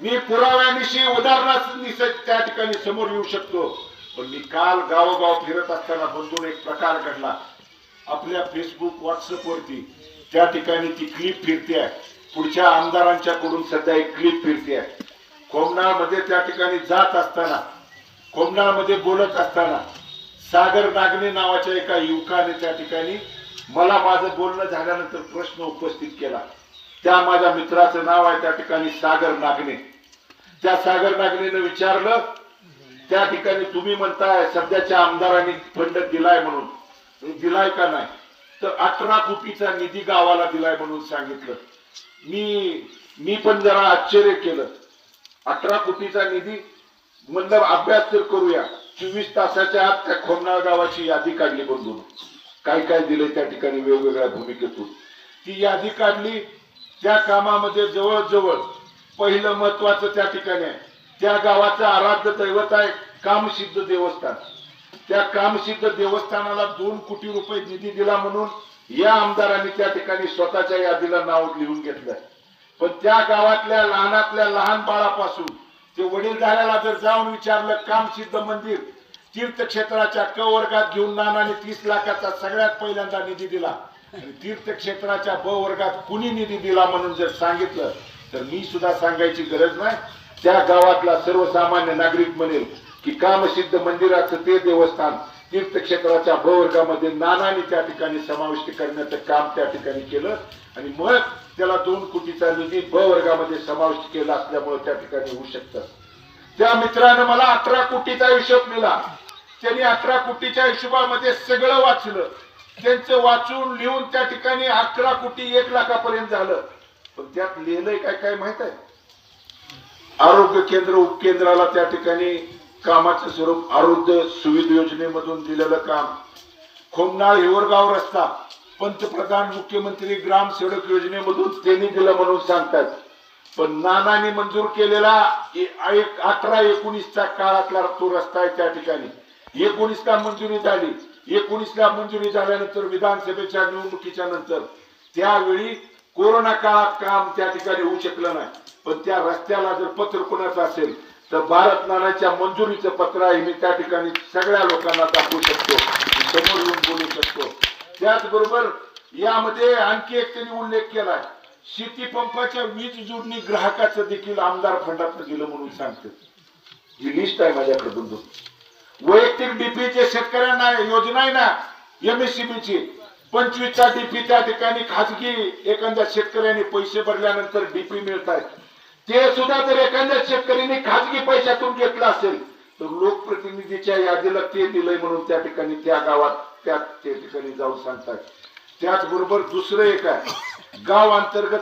मी पुराव्यानिशी उदाहरणानिशी त्या ठिकाणी समोर येऊ शकतो. पण मी काल गावोगाव फिरत असताना बंधून एक प्रकार घडला. आपल्या फेसबुक व्हॉट्सअप वरती त्या ठिकाणी ती क्लिप फिरते पुढच्या आमदारांच्याकडून सध्या एक क्लिप फिरते कोमनाळमध्ये त्या ठिकाणी जात असताना कोमनाळमध्ये बोलत असताना सागर नागणे नावाच्या एका युवकाने त्या ठिकाणी मला माझं बोलणं झाल्यानंतर प्रश्न उपस्थित केला. त्या माझ्या मित्राचं नाव आहे त्या ठिकाणी सागर नागणे. त्या सागर नागणेनं विचारलं त्या ठिकाणी तुम्ही म्हणताय सध्याच्या आमदारांनी फंड दिलाय म्हणून. दिलाय का नाही? तर अठरा कोटीचा निधी गावाला दिलाय म्हणून सांगितलं. मी मी पण जरा आश्चर्य केलं. अठरा कोटीचा निधी म्हणलं अभ्यास तर करूया. चोवीस तासाच्या आत त्या खोमनाळ गावाची यादी काढली बंधून. काय काय दिले त्या ठिकाणी वेगवेगळ्या भूमिकेतून. ती यादी काढली त्या कामामध्ये जवळजवळ पहिलं महत्वाचं त्या ठिकाणी आहे. त्या गावाचं आराध्य दैवत आहे कामसिद्ध देवस्थान. त्या कामसिद्ध देवस्थानाला दोन कोटी रुपये निधी दिला म्हणून या आमदारांनी त्या ठिकाणी स्वतःच्या यादीला नाव लिहून घेतलं पण त्या गावातल्या लहानातल्या लहान बाळापासून ते वडीलधाऱ्याला जर जाऊन विचारलं कामसिद्ध मंदिर तीर्थक्षेत्राच्या क वर्गात घेऊन नानाने तीस लाखाचा सगळ्यात पहिल्यांदा निधी दिला. आणि तीर्थक्षेत्राच्या ब वर्गात कुणी निधी दिला म्हणून जर सांगितलं तर मी सुद्धा सांगायची गरज नाही. त्या गावातला सर्वसामान्य नागरिक म्हणेल की कामसिद्ध मंदिराचं ते देवस्थान तीर्थक्षेत्राच्या ब वर्गामध्ये नानाने त्या ठिकाणी समाविष्ट करण्याचं काम त्या ठिकाणी केलं. आणि मग त्याला दोन कोटीचा निधी ब वर्गामध्ये समाविष्ट केला असल्यामुळे त्या ठिकाणी होऊ शकतं. त्या मित्रानं मला अठरा कोटीचा हिशोब दिला. त्यांनी अठरा कोटीच्या हिशोबामध्ये सगळं वाचलं. त्यांचं वाचून लिहून त्या ठिकाणी अकरा कोटी एक लाखापर्यंत झालं. पण त्यात लिहिलंय काय काय माहीत आहे? आरोग्य केंद्र उपकेंद्राला त्या ठिकाणी कामाचं स्वरूप आरोग्य सुविधा योजनेमधून दिलेलं काम. खोमनाळ हिवरगाव रस्ता. पंतप्रधान मुख्यमंत्री ग्राम सडक योजनेमधून त्यांनी दिलं म्हणून सांगतात. पण नानाने मंजूर केलेला ए- अठरा एकोणीसच्या काळातला तो रस्ता आहे त्या ठिकाणी. एकोणीसला मंजुरी झाली. एकोणीसला मंजुरी झाल्यानंतर विधानसभेच्या निवडणुकीच्या नंतर त्यावेळी कोरोना काळात काम त्या ठिकाणी होऊ शकलं नाही. पण त्या रस्त्याला जर पत्र कोणाचं असेल तर भारत नानाच्या मंजुरीचं पत्र आहे मी त्या ठिकाणी सगळ्या लोकांना दाखवू शकतो. समोर येऊन बोलू शकतो. त्याचबरोबर यामध्ये आणखी एक त्यांनी उल्लेख केलाय. शेती पंपाच्या वीज जोडणी ग्राहकाचं देखील आमदार फंडात गेलं म्हणून सांगते ही लिस्ट आहे माझ्याकडे बंधू. वैयक्तिक डीपीचे शेतकऱ्यांना योजना आहे ना एमएससीबीची पंचवीसचा डीपी त्या ठिकाणी खाजगी एखाद्या शेतकऱ्याने पैसे भरल्यानंतर डीपी मिळत आहेत ते सुद्धा जर एखाद्या शेतकऱ्याने खाजगी पैशातून घेतलं असेल तर लोकप्रतिनिधीच्या यादीला ते दिलंय म्हणून त्या ठिकाणी त्या गावात त्या ठिकाणी जाऊन सांगतात त्याचबरोबर दुसरं एक आहे. गाव अंतर्गत